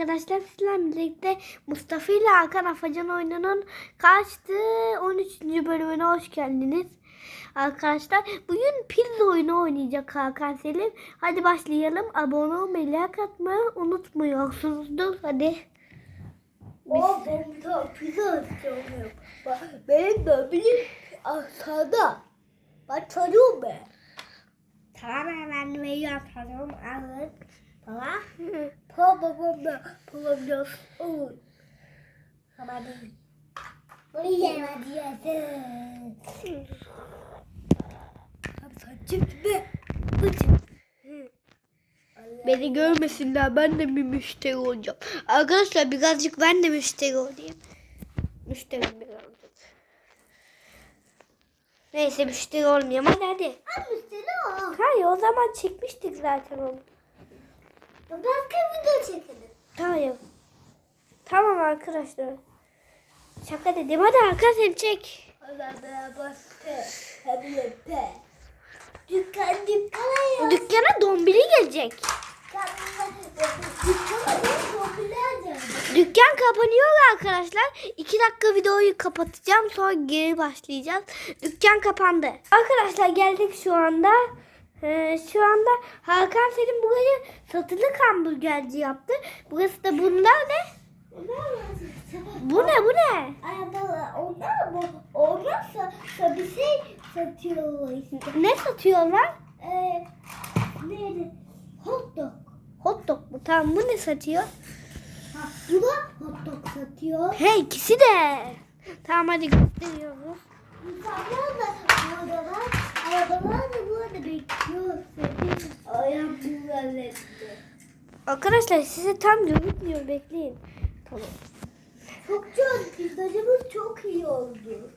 Arkadaşlar sizlerle birlikte Mustafa ile Hakan Afacan oyununun kaçtı 13. bölümüne hoş geldiniz. Arkadaşlar bugün pizza oyunu oynayacak Hakan Selim. Hadi başlayalım. Abone olmayı, like atmayı unutmuyorsunuzdur. Hadi. O ben tane pizza istiyorum. Benim de bilim aşağıda. Ben çocuğum ben. Tamam ben veriyorum tamam alın. Tamam. Pa babam da babam da olur. Tamam değil. Bunu. Abi sen çık be. Bıçık. Beni görmesinler ben de bir müşteri olacağım. Arkadaşlar birazcık ben de müşteri olayım. Müşteri birazcık. Neyse müşteri olmayayım hadi hadi. Abi müşteri o. Hayır o zaman çekmiştik zaten onu. Hayır. Tamam arkadaşlar. Şaka dedim hadi arkadaşlar çek. Dükkan dükkana ya. Dükkana dombili gelecek. Dükkan kapanıyor arkadaşlar. İki dakika videoyu kapatacağım sonra geri başlayacağız. Dükkan kapandı. Arkadaşlar geldik şu anda. Ee, şu anda Hakan Selim burayı satılık hamburgerci yaptı. Burası da bunlar ne? Bu ne bu ne? Arabalar onlar mı? Onlar sa, bir şey satıyorlar işte. Ne satıyorlar? Ee, neydi? Hot dog. Hot dog mu? Tamam bu ne satıyor? Bu da hot dog satıyor. He ikisi de. Tamam hadi gösteriyoruz. İnsanlar da burada var. Arabalar da burada bekliyor. Ayağım bunlarla. Arkadaşlar size tam gözükmüyor bekleyin. Tamam. Çok çok pizzacımız çok iyi oldu.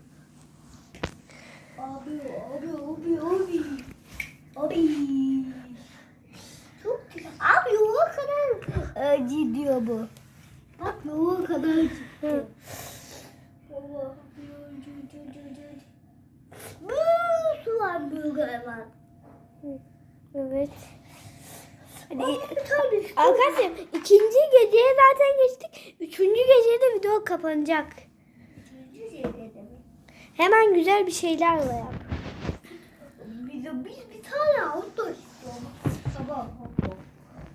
Abi abi abi abi. Abi. Çok güzel. Abi yola kadar e, gidiyor bu. Bak yola kadar gidiyor. Baba. Bir Evet. Su Arkadaşlar ikinci geceye zaten geçtik. Üçüncü geceye de video kapanacak. Üçüncü şeyde mi? Hemen güzel bir şeyler yap. Biz, biz bir tane hot dog istiyoruz. Sabah hot dog.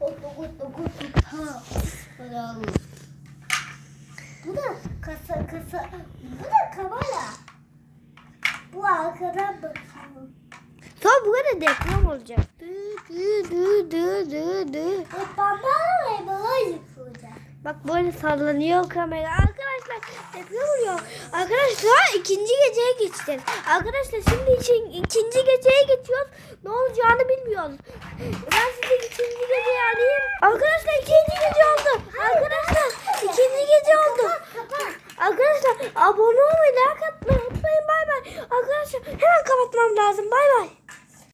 Hot dog, hot dog, hot dog. Ha. Hadi alalım. Bu da kasa, kasa. Bu da kamera. Bu arkadan bakalım. Sonra burada deprem olacak. Dı dı dı dı. Ve bana ve bana yıkılacak. Bak böyle sallanıyor kamera. Arkadaşlar deprem oluyor. Arkadaşlar ikinci geceye geçeceğiz. Arkadaşlar şimdi için ikinci geceye geçiyoruz. Ne olacağını bilmiyoruz. Ben size ikinci geceyi arayayım. Arkadaşlar ikinci gece oldu. Arkadaşlar ikinci gece oldu. Arkadaşlar abone olmayı, like atmayı unutmayın. Bay bay. Arkadaşlar hemen kapatmam lazım. Bay bay.